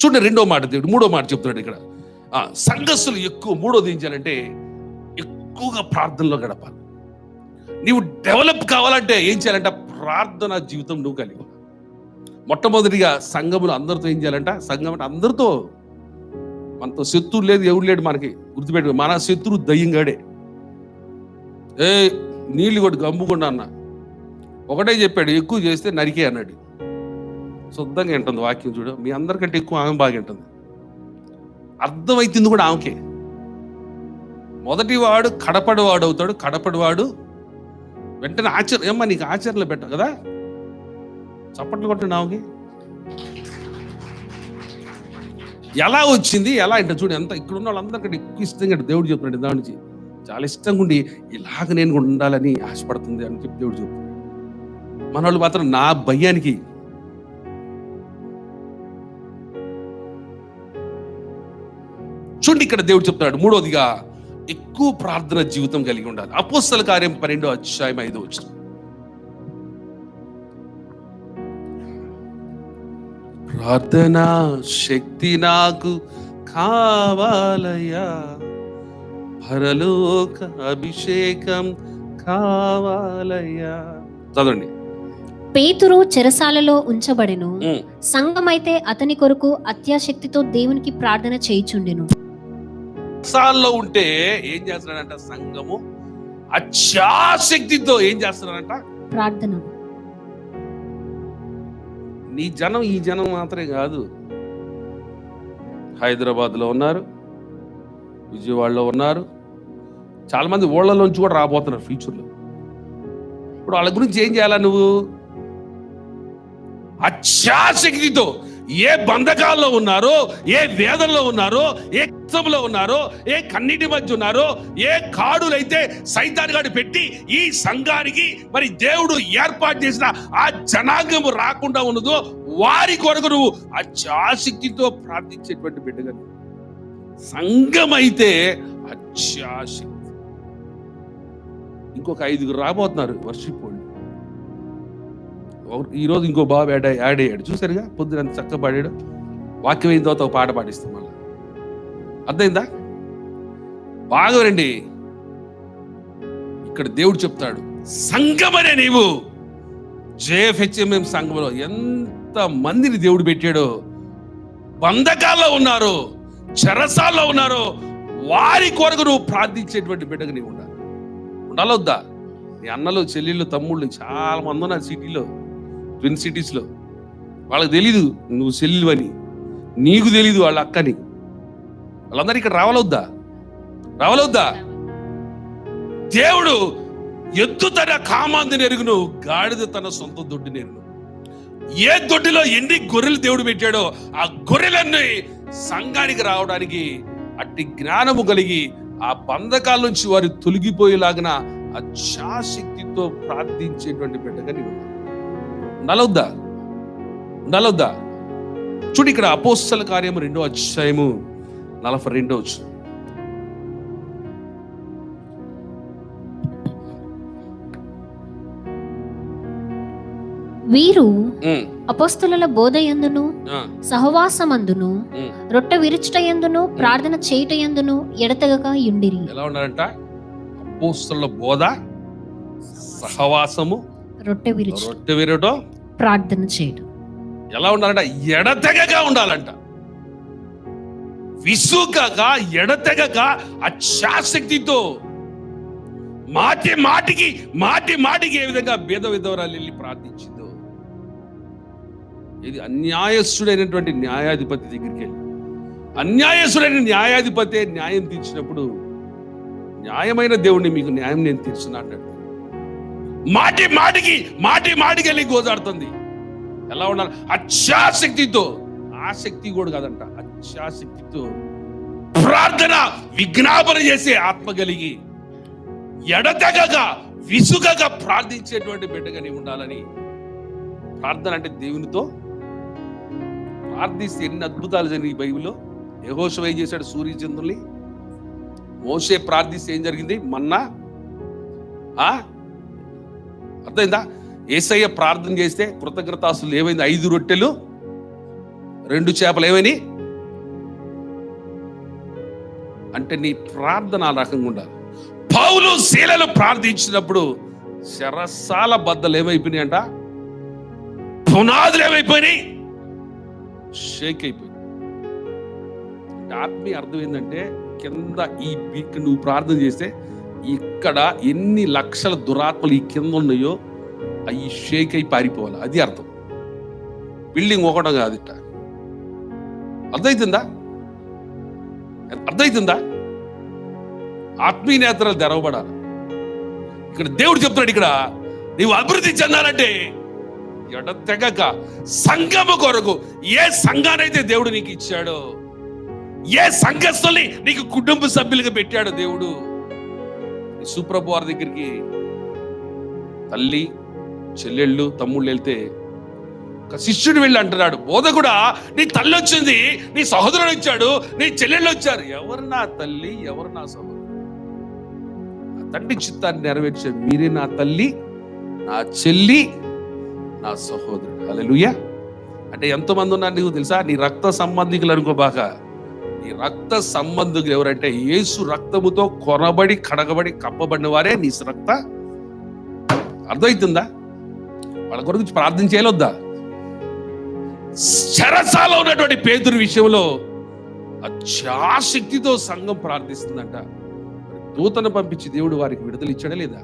చూడండి రెండో మాట దేవుడు మూడో మాట చెప్తున్నాడు ఇక్కడ. సంఘస్సులు ఎక్కువ మూడోది ఏం చేయాలంటే ఎక్కువగా ప్రార్థనలో గడపాలి. నీవు డెవలప్ కావాలంటే ఏం చేయాలంటే ప్రార్థన జీవితం నువ్వు కలిగి మొట్టమొదటిగా సంఘములు అందరితో ఏం చేయాలంట? సంఘం అంటే అందరితో. మనతో శత్రువు లేదు ఎవరు లేడు మనకి. గుర్తుపెట్టు మన శత్రువు దయ్యంగాడే. ఏ నీళ్ళు కొట్టు గమ్ముకుండా అన్న. ఒకటే చెప్పాడు ఎక్కువ చేస్తే నరికే అన్నాడు. శుద్ధంగా వింటుంది వాక్యం చూడు. మీ అందరికంటే ఎక్కువ ఆమె బాగా వింటుంది. అర్థమైతుంది కూడా ఆమెకే. మొదటి వాడు కడపడివాడు అవుతాడు. కడపడి వాడు వెంటనే ఆచర ఏమ్మా నీకు ఆచరణలో పెట్ట కదా? చప్పట్లు కొట్టండి ఆమెకి. ఎలా వచ్చింది? ఎలా? అంటే చూడు ఎంత ఇక్కడ ఉన్న వాళ్ళందరికంటే ఎక్కువ ఇష్టంగా దేవుడు చెప్తున్నాడు దాని నుంచి. చాలా ఇష్టంగా ఉండి ఇలాగ నేను కూడా ఉండాలని ఆశపడుతుంది అని చెప్పి దేవుడు చెప్తున్నాడు. మన వాళ్ళు మాత్రం నా భయానికి చూడండి ఇక్కడ దేవుడు చెప్తున్నాడు. మూడోదిగా ఎక్కువ ప్రార్థన జీవితం కలిగి ఉండాలి. అపోస్తల కార్యం పన్నెండో అధ్యాయం ఐదో వచ్చిన ప్రార్థన శక్తి నాకు కావాలయ్యా. పరలోక అభిషేకం కావాలయ్యా. చదవండి. పేతురు చెరసాలలో ఉంచబడెను. సంఘమైతే అతని కొరకు అత్యాశక్తితో దేవునికి ప్రార్థన చేయుచుండెను. సాల్లో ఉంటే ఏం చేస్తున్నాడంట? సంఘము అత్యాశక్తితో ఏం చేస్తున్నాడంట? ప్రార్థన. నీ జనం ఈ జనం మాత్రమే కాదు. హైదరాబాద్లో ఉన్నారు విజయవాడలో ఉన్నారు. చాలా మంది ఊళ్ళలోంచి కూడా రాబోతున్నారు ఫ్యూచర్లో. ఇప్పుడు వాళ్ళ గురించి ఏం చేయాలా నువ్వు? అత్యాశక్తితో ఏ బంధకాల్లో ఉన్నారో ఏ వేదనలో ఉన్నారో ఏ కష్టంలో ఉన్నారో ఏ కన్నీటి మధ్య ఉన్నారో ఏ కాడులైతే సైతాన్ పెట్టి ఈ సంఘానికి మరి దేవుడు ఏర్పాటు చేసిన ఆ జనాంగము రాకుండా ఉన్నదో వారి కొరకు నువ్వు అత్యాశక్తితో ప్రార్థించేటువంటి బిడ్డగా నువ్వు. సంఘం అయితే అత్యాశక్తి ఇంకొక ఐదుగురు రాబోతున్నారు వర్షిపోండి ఈరోజు ఇంకో బాబు యాడ్ యాడ్ అయ్యాడు. చూసారుగా పొద్దున అంత చక్కగా పాడాడు. వాక్యం అయిన తర్వాత ఒక పాట పాడిస్తాం మళ్ళీ. అర్థమైందా? బాగా రండి ఇక్కడ దేవుడు చెప్తాడు సంఘమనే నీవు. జేఎఫ్హెచ్ఎంఎం సంఘంలో ఎంత మందిని దేవుడు పెట్టాడో బంధకాల్లో ఉన్నారు చెరసాల్లో ఉన్నారు వారి కొరకు నువ్వు ప్రార్థించేటువంటి బిడ్డకు నీవు ఉండాలి. ఉండాలొద్దా నీ అన్నలు చెల్లెళ్ళు తమ్ముళ్ళు చాలా మంది ఉన్నారు సిటీలో. ట్విన్ సిటీస్లో వాళ్ళకి తెలీదు నువ్వు సెల్లు అని నీకు తెలీదు వాళ్ళ అక్కని. వాళ్ళందరూ ఇక్కడ రావాలొద్దా? రావాలొద్దా? దేవుడు ఎద్దు తన కామాంది ఎరుగును గాడిద తన సొంత దొడ్డి నెరుగును. ఏ దొడ్డిలో ఎన్ని గొర్రెలు దేవుడు పెట్టాడో ఆ గొర్రెలన్నీ సంఘానికి రావడానికి అట్టి జ్ఞానము కలిగి ఆ బంధకాల నుంచి వారు తొలగిపోయేలాగిన ఆ చాశక్తితో ప్రార్థించేటువంటి బిడ్డగా నీవు ఉండాలొద్దా ఉండాలొద్దా చూడు ఇక్కడ అపోస్తల కార్యము రెండో అధ్యాయము నలభై రెండో వీరు అపోస్తుల బోధ ఎందును సహవాసమందును. రొట్టె విరుచుట ఎందును ప్రార్థన చేయుట ఎందును ఎడతెగక యుండిరి. ఎలా ఉన్నారంట అపోస్తల బోధ సహవాసము రొట్టె విరుచు రొట్టె విరటం ప్రార్థన చేయడం. ఎలా ఉండాలంట? ఎడతెగగా ఉండాలంట. విసుగగా ఎడతెగగా అచ్చాశక్తితో మాటి మాటికి మాటి మాటికి ఏ విధంగా భేద విధవరాలు వెళ్ళి ప్రార్థించిందో? ఇది అన్యాయస్తుడైనటువంటి న్యాయాధిపతి దగ్గరికి వెళ్ళి. అన్యాయస్తుడైన న్యాయాధిపతి న్యాయం తీర్చినప్పుడు న్యాయమైన దేవుడిని మీకు న్యాయం నేను తీర్చున్నా అంటాడు. మాటి మాటికి మాటి మాటికి వెళ్ళి గోజాడుతుంది. ఎలా ఉండాలి? అత్యాశక్తితో ఆసక్తి కూడా కాదంట. అత్యాశక్తితో ప్రార్థన విజ్ఞాపన చేసే ఆత్మ కలిగి ఎడతెగగా విసుగగా ప్రార్థించేటువంటి బిడ్డగా నీవు ఉండాలని. ప్రార్థన అంటే దేవునితో ప్రార్థిస్తే ఎన్ని అద్భుతాలు జరిగి బైబిల్లో. యెహోషువ ఏం చేశాడు? సూర్యచంద్రుల్ని మోసే ప్రార్థిస్తే ఏం జరిగింది? మన్నా ఆ? అర్థమైందా? ఏసయ్య ప్రార్థన చేస్తే కృతజ్ఞతాసులు ఏమైంది? ఐదు రొట్టెలు రెండు చేపలు ఏమని అంటే నీ ప్రార్థన ఆ రకంగా ఉండాలి. పౌలు శీలలు ప్రార్థించినప్పుడు శరసాల బద్దలు ఏమైపోయినాయి అంట? పునాదులు ఏమైపోయినాయి? షేక్ అయిపోయింది ఆత్మీయ అర్థం ఏంటంటే కింద ఈ పీక్ నువ్వు ప్రార్థన చేస్తే ఇక్కడ ఎన్ని లక్షల దురాత్మలు ఈ కింద ఉన్నాయో అవి షేక్ అయి పారిపోవాలి. అది అర్థం. బిల్డింగ్ ఒకటం కాదు ఇట్ట అర్థమవుతుందా అర్థమవుతుందా ఆత్మీయ నేత్రాలు తెరవబడాలి. ఇక్కడ దేవుడు చెప్తున్నాడు ఇక్కడ నీవు అభివృద్ధి చెందాలంటే ఎడతెగక సంఘము కొరకు ఏ సంఘానైతే దేవుడు నీకు ఇచ్చాడో ఏ సంఘస్థుల్ని నీకు కుటుంబ సభ్యులుగా పెట్టాడు దేవుడు ఈ సుప్రభు వారి దగ్గరికి తల్లి చెల్లెళ్ళు తమ్ముళ్ళు వెళ్తే ఒక శిష్యుడు వెళ్ళి అంటున్నాడు బోధ కూడా నీ తల్లి వచ్చింది నీ సహోదరుడు వచ్చాడు నీ చెల్లెళ్ళు వచ్చారు. ఎవరు నా తల్లి ఎవరు నా సహోదరుడు? నా తండ్రి చిత్తాన్ని నెరవేర్చే మీరే నా తల్లి నా చెల్లి నా సహోదరుడు. హల్లెలూయా. అంటే ఎంతమంది ఉన్నారు నీకు తెలుసా? నీ రక్త సంబంధికులు అనుకో బాగా. నీ రక్త సంబంధులు ఎవరంటే యేసు రక్తముతో కొనబడి కడగబడి కప్పబడిన వారే నీ రక్త. అర్థమవుతుందా వాళ్ళ గురించి ప్రార్థన చేయలొద్దా? చెరసాలో ఉన్నటువంటి పేదరి విషయంలో అత్యాశక్తితో సంఘం ప్రార్థిస్తుందంట. దూతను పంపించి దేవుడు వారికి విడుదల ఇచ్చాడా లేదా?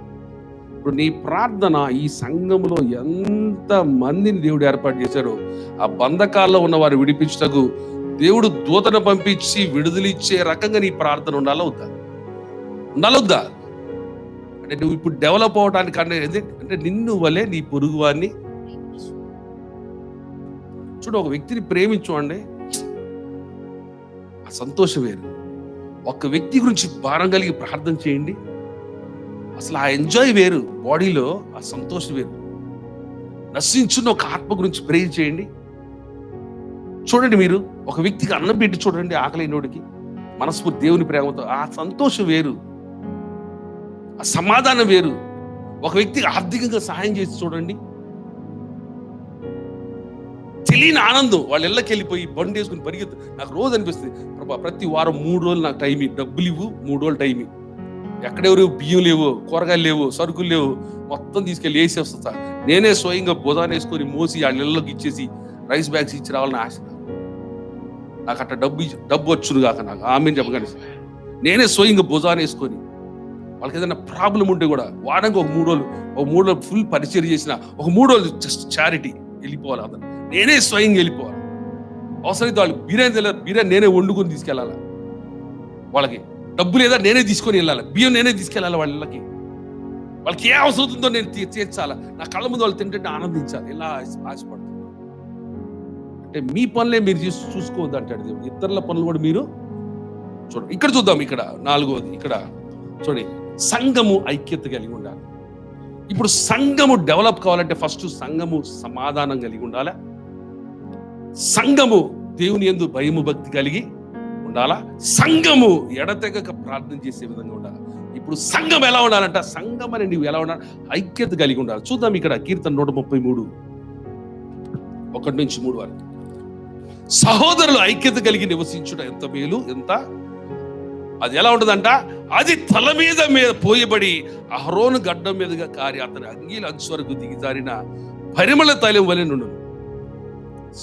ఇప్పుడు నీ ప్రార్థన ఈ సంఘంలో ఎంత మందిని దేవుడు ఏర్పాటు చేశాడో ఆ బంధకాల్లో ఉన్న వారు విడిపించటకు దేవుడు దూతను పంపించి విడుదలిచ్చే రకంగా నీ ప్రార్థన ఉండాలా వద్దా? ఉండాలొద్దా అంటే నువ్వు ఇప్పుడు డెవలప్ అవడానికి అంటే అంటే నిన్ను వలే నీ పొరుగు వారిని చూడు ఒక వ్యక్తిని ప్రేమించండి ఆ సంతోషం వేరు. ఒక వ్యక్తి గురించి భారం కలిగి ప్రార్థన చేయండి. అసలు ఆ ఎంజాయ్ వేరు. బాడీలో ఆ సంతోషం వేరు. నశించున్న ఒక ఆత్మ గురించి ప్రేమ చేయండి. చూడండి మీరు ఒక వ్యక్తికి అన్నం పెట్టి చూడండి ఆకలినోడికి. మనస్ఫూర్తి దేవుని ప్రేమతో ఆ సంతోషం వేరు. ఆ సమాధానం వేరు. ఒక వ్యక్తికి ఆర్థికంగా సహాయం చేసి చూడండి. తెలియని ఆనందం వాళ్ళ ఇళ్ళకి వెళ్ళిపోయి బండి వేసుకుని పరిగెత్తు నాకు రోజు అనిపిస్తుంది. ప్రభా ప్రతి వారం మూడు రోజులు నాకు టైం డబ్బులు ఇవ్వు మూడు రోజులు టైం ఎక్కడెవరు బియ్యం లేవు కూరగాయలు లేవు సరుకులు లేవు మొత్తం తీసుకెళ్ళి వేసి వస్తా నేనే స్వయంగా బుధాన్ని వేసుకొని మోసి వాళ్ళ ఇళ్ళకి ఇచ్చేసి రైస్ బ్యాగ్స్ ఇచ్చి రావాలని ఆశ నాకు అట్ట డబ్బు డబ్బు వచ్చును కాక నాకు. ఆమె చెప్పగానే నేనే స్వయంగా భుజాన్ని వేసుకొని వాళ్ళకి ఏదైనా ప్రాబ్లం ఉంటే కూడా వారానికి ఒక మూడు రోజులు ఒక మూడు రోజులు ఫుల్ పరిచయం చేసిన ఒక మూడు రోజులు జస్ట్ చారిటీ వెళ్ళిపోవాలి అతను నేనే స్వయంగా వెళ్ళిపోవాలి. అవసరమైతే వాళ్ళు బిర్యానీ తెలియదు బిర్యానీ నేనే వండుకొని తీసుకెళ్ళాలి. వాళ్ళకి డబ్బు లేదా నేనే తీసుకొని వెళ్ళాలి. బియ్యం నేనే తీసుకెళ్ళాలి వాళ్ళకి. వాళ్ళకి ఏ అవసరం ఉందో నేను తీ- తీర్చాలా. నా కళ్ళ ముందు వాళ్ళు తింటుంటే ఆనందించాలి. ఇలా ఆశపడతాను. అంటే మీ పనులే మీరు చేసి చూసుకోవద్దు అంటాడు దేవుడు. ఇతరుల పనులు కూడా మీరు చూడండి. ఇక్కడ చూద్దాం ఇక్కడ నాలుగోది ఇక్కడ చూడండి. సంఘము ఐక్యత కలిగి ఉండాలి. ఇప్పుడు సంఘము డెవలప్ కావాలంటే ఫస్ట్ సంఘము సమాధానం కలిగి ఉండాలా? సంఘము దేవుని ఎందు భయము భక్తి కలిగి ఉండాలా? సంఘము ఎడతెగక ప్రార్థన చేసే విధంగా ఉండాలి? ఇప్పుడు సంఘం ఎలా ఉండాలంట? సంఘం అని నువ్వు ఎలా ఉండాలి? ఐక్యత కలిగి ఉండాలి. చూద్దాం ఇక్కడ కీర్తన నూట ముప్పై మూడు. ఒకటి నుంచి మూడు వరకు. సహోదరులు ఐక్యత కలిగి నివసించుట ఎంత మేలు ఎంత? అది ఎలా ఉంటుందంట? అది తల మీద మీద పోయబడి అహరోను గడ్డం మీదుగా కారి అతని అంగీల అంచు వరకు దిగిజారిన పరిమళ తైలం వలె నుండు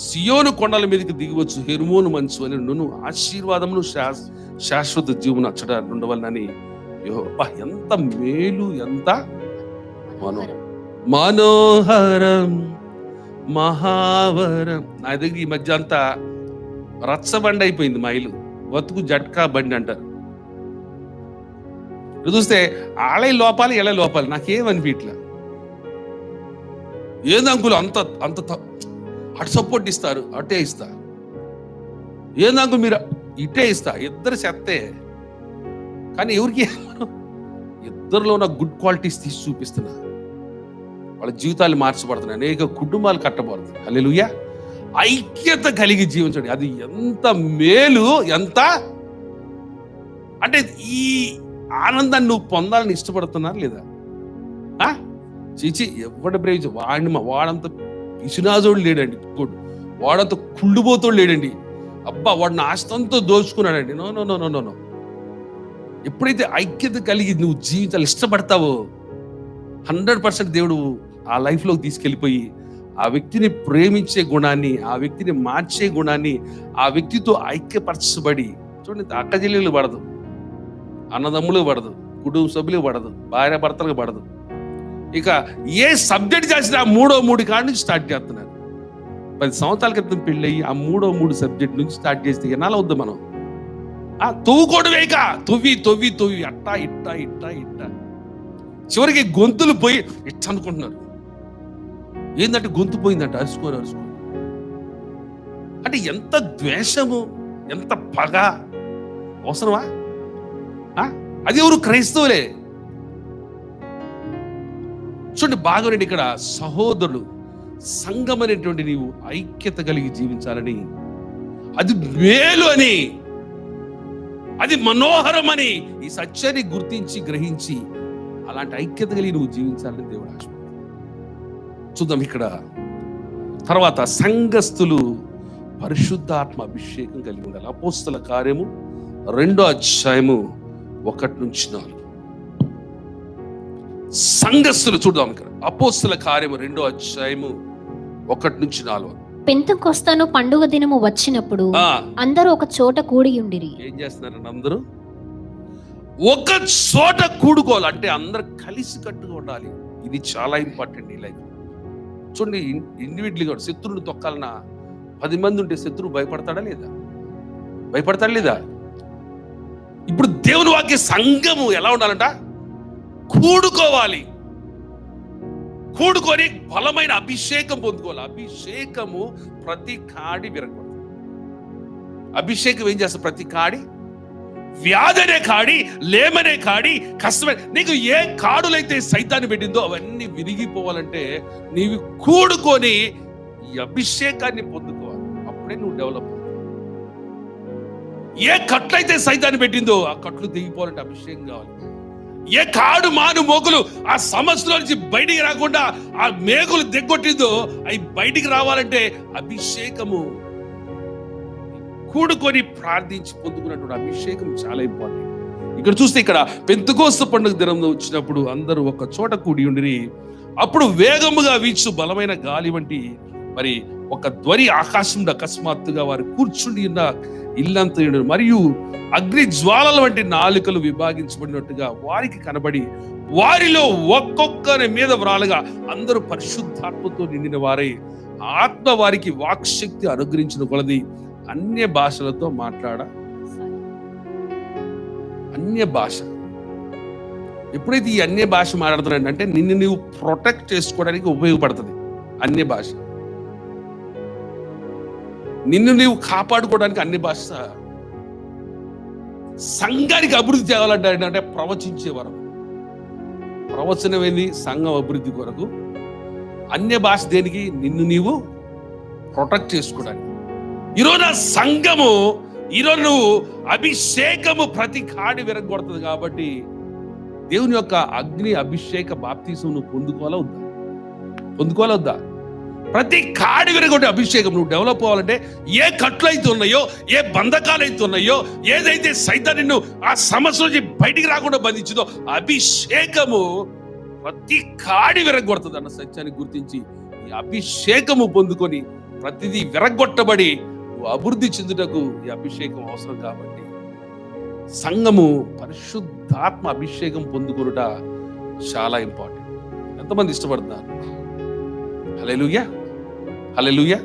సియోను కొండల మీదకి దిగివచ్చు హెర్మోను మంచు అని నును ఆశీర్వాదమును శాస్ శాశ్వత జీవన అచ్చట నుండవలనని యెహోవా ఎంత మేలు ఎంత మనో మనోహరం. మహావరం. నా దగ్గర ఈ మధ్య అంతా రచ్చబండి అయిపోయింది మా ఇల్లు బతుకు జట్కా బండి అంటారు. చూస్తే ఆలయ లోపాలి ఎల లోపాలి నాకేమనిపించట్లే ఏంది అంకులు అంత అంత అటు సపోర్ట్ ఇస్తారు అటే ఇస్తా? ఏంది మీరు ఇటే ఇస్తా? ఇద్దరు చెత్తే. కానీ ఎవరికి? ఇద్దరిలో ఉన్న గుడ్ క్వాలిటీస్ తీసి చూపిస్తున్నా. వాళ్ళ జీవితాలు మార్చబడుతున్నాయి అనేక కుటుంబాలు కట్టబడుతున్నాయి. హల్లెలూయా. ఐక్యత కలిగి జీవించండి. అది ఎంత మేలు ఎంత? అంటే ఈ ఆనందాన్ని నువ్వు పొందాలని ఇష్టపడుతున్నారు లేదా? ఆ? చీచి ఎవడ బ్రేజ్ వాడిని మా వాడంత పిసినాజోడు లేడండి గుడ్ వాడంత కుళ్ళుబోతోడు లేడండి. అబ్బా వాడిని ఆస్తంతో దోచుకున్నాడండి. No no no no no no. ఎప్పుడైతే ఐక్యత కలిగి నువ్వు జీవితాలు ఇష్టపడతావో హండ్రెడ్ పర్సెంట్ దేవుడు ఆ లైఫ్లోకి తీసుకెళ్ళిపోయి ఆ వ్యక్తిని ప్రేమించే గుణాన్ని ఆ వ్యక్తిని మార్చే గుణాన్ని ఆ వ్యక్తితో ఐక్యపరచబడి చూడండి అక్క చెల్లెలు పడదు అన్నదమ్ములు పడదు కుటుంబ సభ్యులు పడదు భార్య భర్తలకు పడదు. ఇక ఏ సబ్జెక్ట్ చేసినా ఆ మూడో మూడు కాడ నుంచి స్టార్ట్ చేస్తున్నారు. పది సంవత్సరాల క్రితం పెళ్ళయి ఆ మూడో మూడు సబ్జెక్ట్ నుంచి స్టార్ట్ చేస్తే ఎన్నాళ్ళు వద్దు మనం? ఆ తవ్వుకోడు వేయక తొవ్వి తొవ్వి తొవ్వి అట్టా ఇట్టా ఇట్టా ఇట్టా. చివరికి గొంతులు పోయి ఇట్ట అనుకుంటున్నారు ఏంటంటే గొంతు పోయిందంట అరుచుకోరు అరుచుకోరు. అంటే ఎంత ద్వేషము ఎంత పగ అవసరమా? ఆ? అది ఎవరు? క్రైస్తవులే. చూడండి బాగునండి ఇక్కడ సహోదరుడు సంఘం అనేటువంటి నీవు ఐక్యత కలిగి జీవించాలని అది మేలు అని అది మనోహరం అని ఈ సత్యాన్ని గుర్తించి గ్రహించి అలాంటి ఐక్యత కలిగి నువ్వు జీవించాలని దేవుడు ఆశ చూద్దాం ఇక్కడ. తర్వాత సంఘస్థులు పరిశుద్ధాత్మ అభిషేకం కలిగి ఉండాలి. అపోస్తల కార్యము రెండో అధ్యాయము ఒకటి నుంచి నాలుగు. సంఘస్థులు చూద్దాం ఇక్కడ. అపోస్తల కార్యము రెండో అధ్యాయము ఒకటి నుంచి నాలుగు. పెంతకొస్తాను పండుగ దినము వచ్చినప్పుడు అందరూ ఒక చోట కూడి ఉండిరి. ఏం చేస్తున్నారండి అందరూ? ఒక చోట కూడుకోవాలి అంటే అందరు కలిసి కట్టుగా ఉండాలి. ఇది చాలా ఇంపార్టెంట్ ఈ లైఫ్. చూడండి ఇండివిజువల్గా శత్రువుని తొక్కాలన్న పది మంది ఉంటే శత్రువు భయపడతాడా లేదా? భయపడతాడా లేదా? ఇప్పుడు దేవుని వాక్య సంఘము ఎలా ఉండాలంట? కూడుకోవాలి. కూడుకొని బలమైన అభిషేకం పొందుకోవాలి. అభిషేకము ప్రతి కాడి విరగొడుతుంది అభిషేకం ఏం చేస్తా? ప్రతి కాడి వ్యాధనే కాడి లేమనే కాడి కష్టమే. నీకు ఏ కాడులైతే సైతాన్ని పెట్టిందో అవన్నీ విరిగిపోవాలంటే నీవు కూడుకొని ఈ అభిషేకాన్ని పొందుకోవాలి. అప్పుడే నువ్వు డెవలప్ ఏ కట్లయితే సైతాన్ని పెట్టిందో ఆ కట్లు దిగిపోవాలంటే అభిషేకం కావాలి. ఏ కాడు మాను మోకులు ఆ సమస్యలో నుంచి బయటికి రాకుండా ఆ మేకులు దిగ్గొట్టిందో అవి బయటికి రావాలంటే అభిషేకము కూడుకొని ప్రార్థించి పొందుకున్నటువంటి అభిషేకం చాలా ఇంపార్టెంట్ ఇక్కడ చూస్తే ఇక్కడ పెంతుకోస్త పండుగ దినం వచ్చినప్పుడు అందరూ ఒక చోట కూడి ఉండిరి. అప్పుడు వేగముగా వీచు బలమైన గాలి వంటి మరి ఒక ధ్వని ఆకాశం అకస్మాత్తుగా వారు కూర్చుండి ఉన్న ఇల్లంతా మరియు అగ్ని జ్వాలల వంటి నాలుకలు విభాగించబడినట్టుగా వారికి కనబడి వారిలో ఒక్కొక్కరి మీద వ్రాలుగా అందరూ పరిశుద్ధాత్మతో నిండిన వారై. ఆత్మ వారికి వాక్శక్తి అనుగ్రహించిన కొలది. అన్య భాషలతో మాట్లాడ. అన్య భాష. ఎప్పుడైతే ఈ అన్య భాష మాట్లాడుతున్నాడు అంటే నిన్ను నీవు ప్రొటెక్ట్ చేసుకోవడానికి ఉపయోగపడుతుంది అన్య భాష. నిన్ను నీవు కాపాడుకోవడానికి అన్ని భాష. సంఘానికి అభివృద్ధి చేయాలంటే ఏంటంటే ప్రవచించే వరకు ప్రవచనం ఏంది? సంఘం అభివృద్ధి కొరకు. అన్య భాష దేనికి? నిన్ను నీవు ప్రొటెక్ట్ చేసుకోవడానికి. ఈరోజు ఆ సంఘము ఈరోజు నువ్వు అభిషేకము ప్రతి కాడి విరగొడుతుంది కాబట్టి దేవుని యొక్క అగ్ని అభిషేక బాప్తీసం నువ్వు పొందుకోవాలా వద్దా? పొందుకోవాలా వద్దా? ప్రతి కాడి విరగొట్టే అభిషేకం నువ్వు డెవలప్ అవ్వాలంటే ఏ కట్లు అయితే ఉన్నాయో ఏ బంధకాలు అయితే ఉన్నాయో ఏదైతే సైతం నిన్ను ఆ సమస్య నుంచి బయటికి రాకుండా బంధించిందో అభిషేకము ప్రతి కాడి విరగొడుతుంది అన్న సత్యాన్ని గుర్తించి ఈ అభిషేకము పొందుకొని ప్రతిదీ విరగొట్టబడి నువ్వు అభివృద్ధి చెందుటకు ఈ అభిషేకం అవసరం కాబట్టి సంఘము పరిశుద్ధాత్మ అభిషేకం పొందుకొనుట చాలా ఇంపార్టెంట్. ఎంతమంది ఇష్టపడుతున్నారు? హలెలుయ్యా హలెలుయ్యా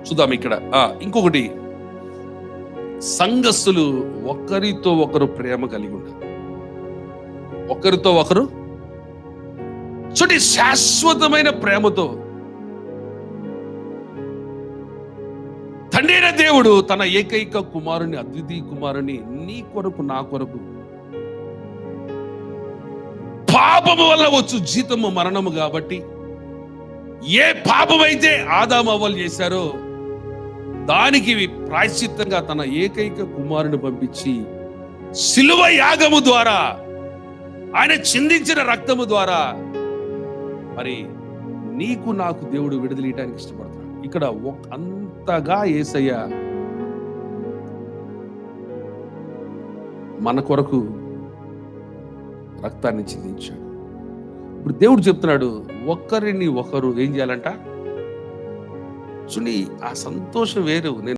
చూద్దాం ఇక్కడ. ఆ, ఇంకొకటి. సంఘస్సులు ఒకరితో ఒకరు ప్రేమ కలిగి ఉండాలి. ఒకరితో ఒకరు చూడండి శాశ్వతమైన ప్రేమతో తండ్రైన దేవుడు తన ఏకైక కుమారుని అద్వితీయ కుమారుని నీ కొరకు నా కొరకు. పాపము వల్ల వచ్చు జీతము మరణము కాబట్టి ఏ పాపమైతే ఆదాము అవ్వలు చేశారో దానికి ప్రాయశ్చిత్తంగా తన ఏకైక కుమారుని పంపించి శిలువ యాగము ద్వారా ఆయన చిందించిన రక్తము ద్వారా మరి నీకు నాకు దేవుడు విడుదలయటానికి ఇష్టపడుతున్నాడు ఇక్కడ కొత్తగా ఏసయ్య మన కొరకు రక్తాన్ని చిందించాడు. ఇప్పుడు దేవుడు చెప్తున్నాడు ఒక్కరిని ఒకరు ఏం చేయాలంట? చూడండి ఆ సంతోషం వేరు. నేను